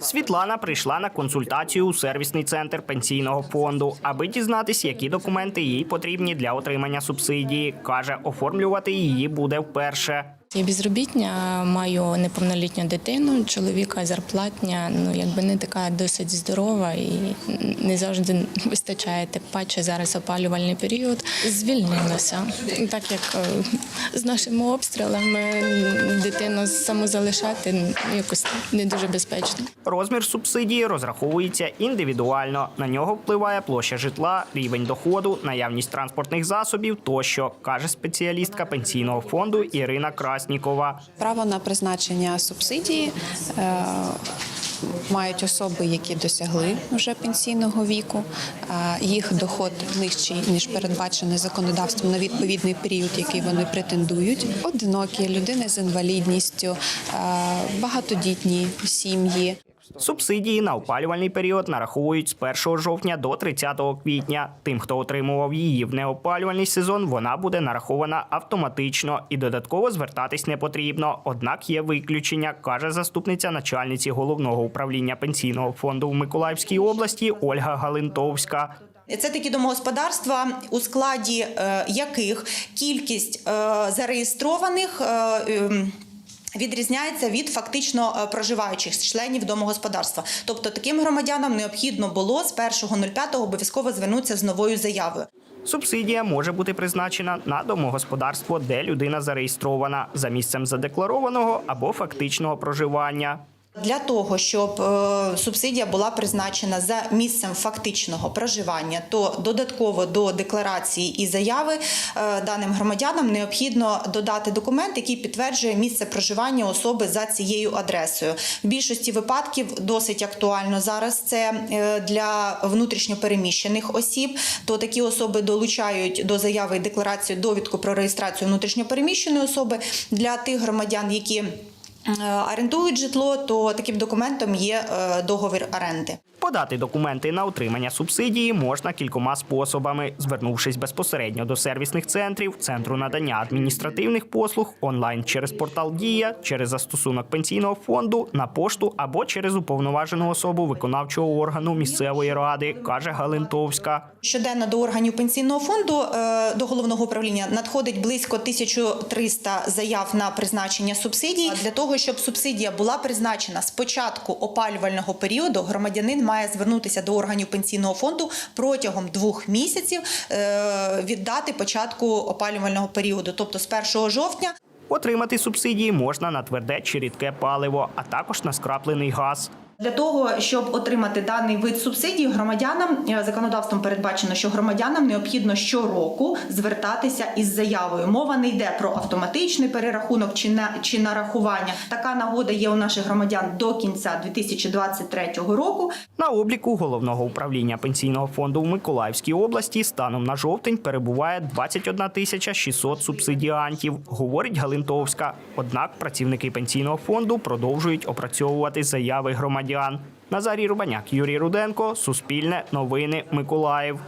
Світлана прийшла на консультацію у сервісний центр пенсійного фонду, аби дізнатися, які документи їй потрібні для отримання субсидії. каже, оформлювати її буде вперше. Я безробітня, маю неповнолітню дитину, чоловіка зарплатня, ну якби не така досить здорова і не завжди вистачає тим паче зараз опалювальний період. Звільнилася, так як е, з нашими обстрілами дитину самозалишати ну, якось не дуже безпечно. Розмір субсидії розраховується індивідуально. На нього впливає площа житла, рівень доходу, наявність транспортних засобів тощо, каже спеціалістка пенсійного фонду Ірина Краснікова. Право на призначення субсидії е, мають особи, які досягли вже пенсійного віку. Е, Їх доход нижчий ніж передбачений законодавством на відповідний період, який вони претендують. Одинокі людини з інвалідністю, е, багатодітні сім'ї. Субсидії на опалювальний період нараховують з 1 жовтня до 30 квітня. Тим, хто отримував її в неопалювальний сезон, вона буде нарахована автоматично і додатково звертатись не потрібно. Однак є виключення, каже заступниця начальниці головного управління пенсійного фонду в Миколаївській області Ольга Галинтовська. Це такі домогосподарства, у складі е, яких кількість е, зареєстрованих. Відрізняється від фактично е, проживаючих членів домогосподарства. Тобто таким громадянам необхідно було з 1.05 обов'язково звернутися з новою заявою. Субсидія може бути призначена на домогосподарство, де людина зареєстрована за місцем задекларованого або фактичного проживання. Для того щоб е, субсидія була призначена за місцем фактичного проживання, то додатково до декларації і заяви е, даним громадянам необхідно додати документ, який підтверджує місце проживання особи за цією адресою. В більшості випадків досить актуально зараз це е, для внутрішньопереміщених осіб. То такі особи долучають до заяви і декларацію довідку про реєстрацію внутрішньопереміщеної особи для тих громадян, які орендують житло, то таким документом є е, договір оренди. Подати документи на отримання субсидії можна кількома способами, звернувшись безпосередньо до сервісних центрів, центру надання адміністративних послуг, онлайн через портал Дія, через застосунок пенсійного фонду, на пошту або через уповноважену особу виконавчого органу місцевої ради, каже Галинтовська. Щоденно до органів пенсійного фонду е, до головного управління надходить близько 1300 заяв на призначення субсидій. Для того щоб субсидія була призначена з початку опалювального періоду, громадянин має звернутися до органів пенсійного фонду протягом двох місяців е, від дати початку опалювального періоду, тобто з 1 жовтня. Отримати субсидії можна на тверде чи рідке паливо, а також на скраплений газ. Для того щоб отримати даний вид субсидій, громадянам е, законодавством передбачено, що громадянам необхідно щороку звертатися із заявою. Мова не йде про автоматичний перерахунок чи на чи нарахування. Така нагода є у наших громадян до кінця 2023 року. На обліку головного управління пенсійного фонду в Миколаївській області станом на жовтень перебуває 21 тисяча 600 субсидіантів, говорить Галинтовська. Однак працівники пенсійного фонду продовжують опрацьовувати заяви громадян. Назарій Рубаняк, Юрій Руденко, Суспільне, Новини, Миколаїв.